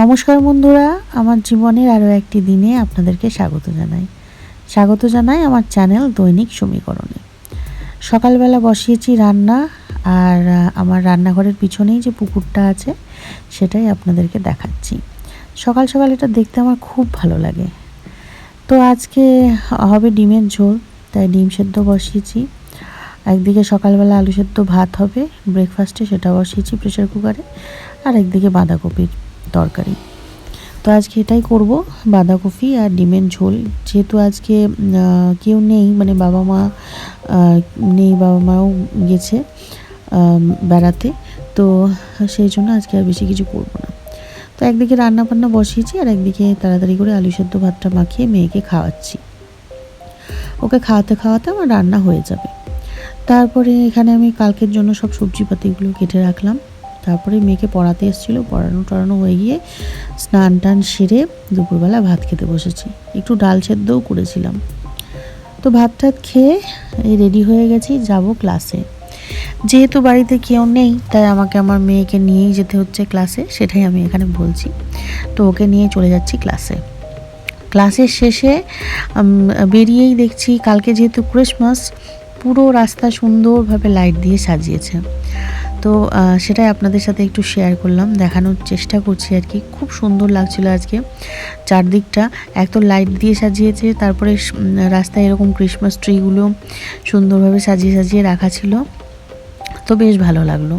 নমস্কার বন্ধুরা, আমার জীবনের আরও একটি দিনে আপনাদেরকে স্বাগত জানাই। স্বাগত জানাই আমার চ্যানেল দৈনিক সমীকরণে। সকালবেলা বসিয়েছি রান্না, আর আমার রান্নাঘরের পিছনেই যে পুকুরটা আছে, সেটাই আপনাদেরকে দেখাচ্ছি। সকাল সকাল এটা দেখতে আমার খুব ভালো লাগে। তো আজকে হবে ডিমের ঝোল, তাই ডিম সেদ্ধ বসিয়েছি। একদিকে সকালবেলা আলু সেদ্ধ ভাত হবে ব্রেকফাস্টে সেটা বসিয়েছি প্রেশার কুকারে আর একদিকে বাঁধাকপির তরকারি। তো আজকে এটাই করব, বাঁধাকপি আর ডিমের ঝোল। যেহেতু আজকে কেউ নেই মানে বাবা মা নেই, বাবা মাও গেছে বেড়াতে। তো সেই জন্য আজকে আর বেশি কিছু করব না। তো একদিকে রান্না বান্না বসিয়েছি আর একদিকে তাড়াতাড়ি করে আলু সেদ্ধ ভাতটা মাখিয়ে মেয়েকে খাওয়াচ্ছি। ওকে খাওয়াতে খাওয়াতে আমার রান্না হয়ে যাবে। তারপরে এখানে আমি কালকের জন্য সব সবজিপাতিগুলো কেটে রাখলাম। তারপরে মেয়েকে পড়াতে এসেছিল, পড়ানো টড়ানো হয়ে গিয়ে স্নান টান সেরে দুপুরবেলা ভাত খেতে বসেছি। একটু ডাল সেদ্ধও করেছিলাম। তো ভাত টাত খেয়ে রেডি হয়ে গেছি, যাব ক্লাসে যেহেতু বাড়িতে কেউ নেই, তাই আমাকে আমার মেয়েকে নিয়েই যেতে হচ্ছে ক্লাসে সেটাই আমি এখানে বলছি। তো ওকে নিয়ে চলে যাচ্ছি ক্লাসে ক্লাসের শেষে বেরিয়েই দেখছি কালকে যেহেতু ক্রিসমাস পুরো রাস্তা সুন্দরভাবে লাইট দিয়ে সাজিয়েছে। তো সেটাই আপনাদের সাথে একটু শেয়ার করলাম, দেখানোর চেষ্টা করছি আর কি। খুব সুন্দর লাগছিল আজকে চারদিকটা। এক তো লাইট দিয়ে সাজিয়েছে, তারপরে রাস্তায় এরকম ক্রিসমাস ট্রিগুলো সুন্দরভাবে সাজিয়ে সাজিয়ে রাখা ছিল। তো বেশ ভালো লাগল।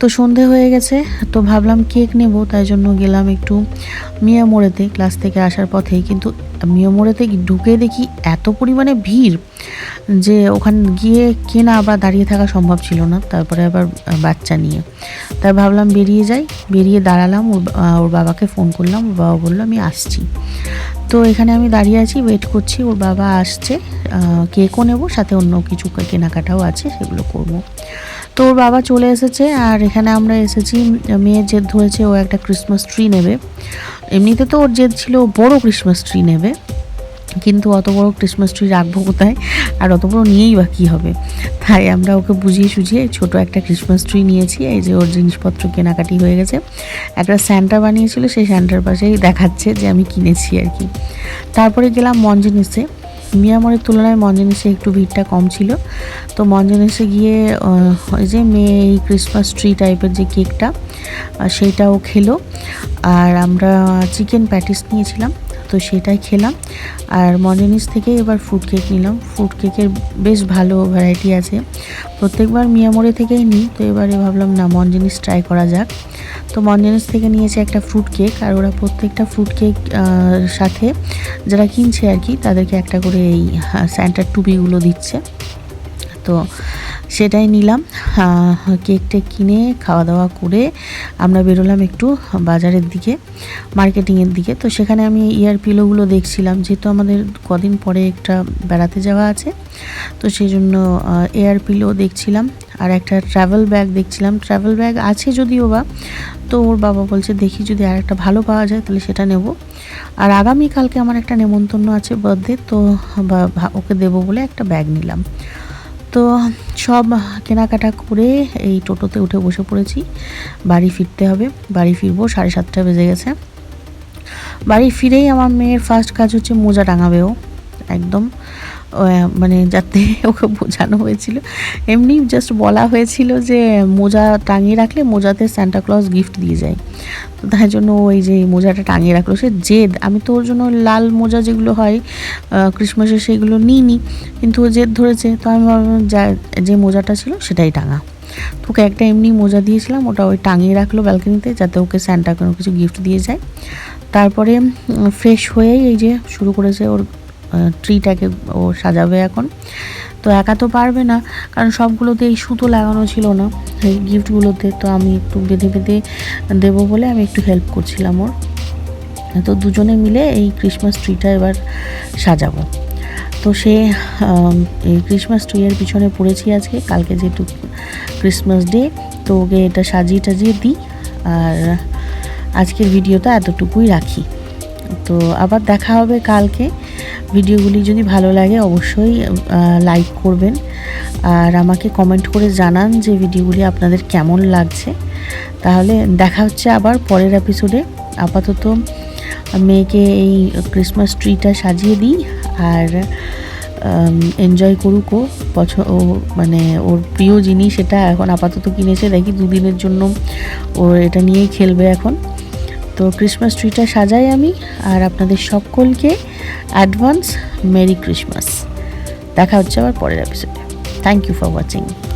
তো সন্ধে হয়ে গেছে, তো ভাবলাম কেক নেব, তাই জন্য গেলাম একটু মিয়া মোড়েতে ক্লাস থেকে আসার পথেই। কিন্তু মিয়া মোড়েতে ঢুকে দেখি এত পরিমাণে ভিড় যে ওখান গিয়ে কেনা বা দাঁড়িয়ে থাকা সম্ভব ছিল না, তারপরে আবার বাচ্চা নিয়ে। তাই ভাবলাম বেরিয়ে যাই, বেরিয়ে দাঁড়ালাম, ওর ওর বাবাকে ফোন করলাম, ওর বাবা বলল, আমি আসছি। তো এখানে আমি দাঁড়িয়ে আছি ওয়েট করছি, ওর বাবা আসছে কেকও নেব, সাথে অন্য কিছু কেনাকাটাও আছে, সেগুলো করব। তো ওর বাবা চলে এসেছে আর এখানে আমরা এসেছি, মেয়ের জেদ ধরেছে ও একটা ক্রিসমাস ট্রি নেবে। এমনিতে তো ওর জেদ ছিল বড় ক্রিসমাস ট্রি নেবে, কিন্তু অত বড় ক্রিসমাস ট্রি রাখব কোথায়? আর অত বড় নিয়েই বা কী হবে? তাই আমরা ওকে বুঝিয়ে সুঝিয়ে ছোট একটা ক্রিসমাস ট্রি নিয়েছি, এই যে ওর জিনিসপত্র কেনাকাটি হয়ে গেছে। একটা স্যান্টা বানিয়েছিল, সেই স্যান্টার পাশেই দেখাচ্ছে যে আমি কিনেছি আর কি। তারপরে গেলাম মঞ্জেনিসে মিয়ামরের তুলনায় মঞ্জনেশে একটু ভিড়টা কম ছিল। তো মঞ্জনেশে গিয়ে ওই যে মেয়ে এই ক্রিসমাস ট্রি টাইপের যে কেকটা সেটাও খেলো। আর আমরা চিকেন প্যাটিস নিয়েছিলাম। তো সেটাই খেলাম। আর মঞ্জেনিস থেকে এবার ফুড কেক নিলাম। ফুড কেকের বেশ ভালো ভ্যারাইটি আছে। প্রত্যেকবার মিয়ামোড়ে থেকেই নিই তো এবারে ভাবলাম না মঞ্জেনিস ট্রাই করা যাক। তো মঞ্জেনিস থেকে নিয়েছে একটা ফ্রুট কেক আর ওরা প্রত্যেকটা ফ্রুট কেক সাথে যারা কিনছে আর কি তাদেরকে একটা করে এই স্যান্টার টুপিগুলো দিচ্ছে। তো সেটাই নিলাম। আহ, কেক টেক কিনে খাওয়া দাওয়া করে আমরা বেরোলাম একটু বাজারের দিকে, মার্কেটিংয়ের দিকে। তো সেখানে আমি ইয়ার পিলোগুলো দেখছিলাম, যেহেতু আমাদের কদিন পরে একটা বেড়াতে যাওয়া আছে, তো সেই জন্য এয়ার পিলো দেখছিলাম। আর একটা ট্রাভেল ব্যাগ দেখছিলাম। ট্রাভেল ব্যাগ আছে যদিও বা, তো ওর বাবা বলছে, দেখি যদি আর একটা ভালো পাওয়া যায়, তাহলে সেটা নেব। আর আগামীকালকে আমার একটা নেমন্তন্ন আছে বার্থডে তো ওকে দেবো বলে একটা ব্যাগ নিলাম। তো সব কেনাকাটা করে এই টোটোতে উঠে বসে পড়েছি। বাড়ি ফিরতে হবে। বাড়ি ফিরবো, সাড়ে সাতটা বেজে গেছে। বাড়ি ফিরেই আমার মেয়ের ফার্স্ট কাজ হচ্ছে মোজা টাঙাবেও একদম। মানে যাতে ওকে বোঝানো হয়েছিল। এমনি জাস্ট বলা হয়েছিল যে, মোজা টাঙিয়ে রাখলে মোজাতে সান্টা ক্লজ গিফট দিয়ে যায়। তো তাই জন্য ওই যে মোজাটা টাঙিয়ে রাখল সে জেদ। আমি তো ওর জন্য লাল মোজা যেগুলো হয় ক্রিসমাসে সেগুলো নিইনি, কিন্তু ও জেদ ধরেছে। তো আমি ভাবলাম, যা, যে মোজাটা ছিল সেটাই টাঙা। তোকে একটা এমনি মোজা দিয়েছিলাম, ওটা ওই টাঙিয়ে রাখল ব্যালকনিতে যাতে ওকে স্যান্টা কোনো কিছু গিফট দিয়ে যায়। তারপরে ফ্রেশ হয়েই এই যে শুরু করেছে ওর ট্রিটাকে ও সাজাবে এখন। তো একা তো পারবে না, কারণ সবগুলোতে এই সুতো লাগানো ছিল না। এই গিফটগুলোতে তো আমি একটু বেঁধে বেঁধে দেবো বলে আমি একটু হেল্প করছিলাম ওর। তো দুজনে মিলে এই ক্রিসমাস ট্রিটা এবার সাজাবো। তো সে এই ক্রিসমাস ট্রিয়ের পিছনে পড়েছি আজকে, কালকে যেহেতু ক্রিসমাস ডে তো ওকে এটা সাজিয়ে টাজিয়ে দিই। আর আজকের ভিডিওটা এতটুকুই রাখি। তো আবার দেখা হবে কালকে। ভিডিওগুলি যদি ভালো লাগে অবশ্যই লাইক করবেন। আর আমাকে কমেন্ট করে জানান যে ভিডিওগুলি আপনাদের কেমন লাগছে। তাহলে দেখা হচ্ছে আবার পরের এপিসোডে আপাতত মেয়েকে এই ক্রিসমাস ট্রিটা সাজিয়ে দিই আর এনজয় করুক ও। পছ, ও মানে ওর প্রিয় জিনিস এটা এখন আপাতত কিনেছে। দেখি দুদিনের জন্য ও এটা নিয়েই খেলবে এখন। তো ক্রিসমাস ট্রিটা সাজাই আমি আর আপনাদের সকলকে অ্যাডভান্স মেরি ক্রিসমাস দেখা হচ্ছে আবার পরের এপিসোডে থ্যাংক ইউ ফর ওয়াচিং